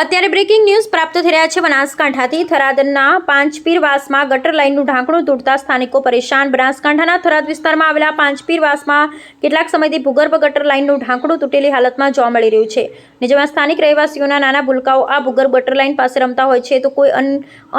અત્યારે breaking news પ્રાપ્ત થઈ રહ્યા છે બનાસકાંઠાથી. થરાદના પાંચપીરવાસમાં ગટર લાઇનનું ઢાંકણું તૂટતા સ્થાનિકો પરેશાન. બનાસકાંઠાના થરાદ વિસ્તારમાં આવેલા પાંચપીરવાસમાં કેટલાક સમયથી ભૂગર્ભ ગટર લાઇનનું ઢાંકણું તૂટેલી હાલતમાં જોવા મળી રહ્યું છે. ને જેમાં સ્થાનિક રહેવાસીઓના નાના ભૂલકાઓ આ ભૂગર્ભ ગટર લાઇન પાસે રમતા હોય છે. તો કોઈ અન,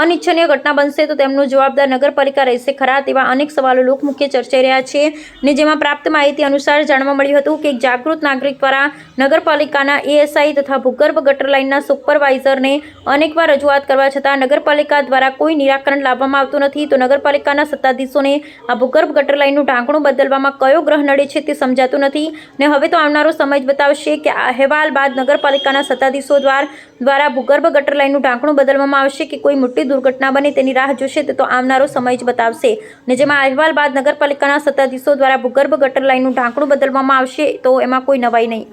અનિચ્છનીય ઘટના બનશે તો તેમનું જવાબદાર નગરપાલિકા રહેશે ખરા તેવા અનેક સવાલો લોકમુખ્ય ચર્ચાઈ રહ્યા છે. ને જેમાં પ્રાપ્ત માહિતી અનુસાર જાણવા મળ્યું હતું કે એક જાગૃત નાગરિક દ્વારા નગરપાલિકાના એએસઆઈ તથા ભૂગર્ભ ગટર લાઇનના સુપરવાઇઝરને અનેકવાર રજૂઆત કરવા છતાં નગરપાલિકા દ્વારા કોઈ નિરાકરણ લાવવામાં આવતું નથી. તો નગરપાલિકાના સત્તાધીશોને આ ભૂગર્ભ ગટર લાઇનનું ઢાંકણું બદલવામાં કયો ગ્રહ નડે છે તે સમજાતું નથી. ને હવે તો આવનારો સમય જ બતાવશે કે અહેવાલ બાદ નગરપાલિકાના સત્તાધીશો દ્વાર ભૂગર્ભ ગટર લાઇનનું ઢાંકણું બદલવામાં આવશે કે કોઈ મોટી દુર્ઘટના બને તેની રાહ જોશે તે તો આવનારો સમય જ બતાવશે. ને જેમાં અહેવાલ બાદ નગરપાલિકાના સત્તાધીશો દ્વારા ભૂગર્ભ ગટર લાઇનનું ઢાંકણું બદલવામાં આવશે તો એમાં કોઈ નવાઈ નહીં.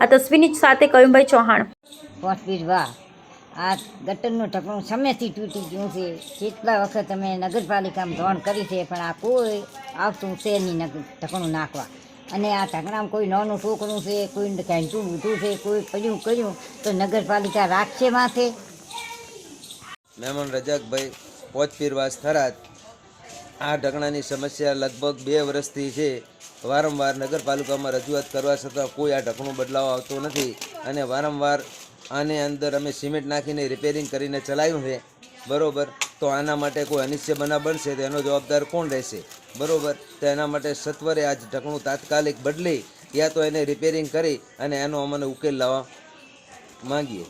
આ તસવીરની સાથે કયુંભાઈ ચૌહાણ. પોસ્ટપીડ વાહ. આ ગટરનું ઢકણું સમયથી તૂટી ગયું છે. કેટલા વખત અમે નગરપાલિકામાં ધોણ કરી છે, પણ આ કોઈ આવતું છે નહીં ઢકણું નાખવા. અને આ ઢકણામાં કોઈ નાનું ટોકરું છે, કોઈ કાંચું ઊંધું છે, કોઈ કર્યું કર્યું તો નગરપાલિકા રાખશે માથે. મહેમાન રજાકભાઈ પોચપીરવાસ થરાદ. આ ઢગણાની સમસ્યા લગભગ બે વર્ષથી છે. વારંવાર નગરપાલિકામાં રજૂઆત કરવા છતાં કોઈ આ ઢકણું બદલાવ આવતો નથી. અને વારંવાર આને અંદર અમે સિમેન્ટ નાખીને રિપેરિંગ કરીને ચલાવ્યું છે. બરોબર? તો આના માટે કોઈ અનિશ્ચય બનાવ બનશે તો એનો જવાબદાર કોણ રહેશે? બરોબર? તો એના માટે સત્વરે આ ઢકણું તાત્કાલિક બદલી, યા તો એને રિપેરિંગ કરી અને એનો અમને ઉકેલ લાવવા માંગીએ.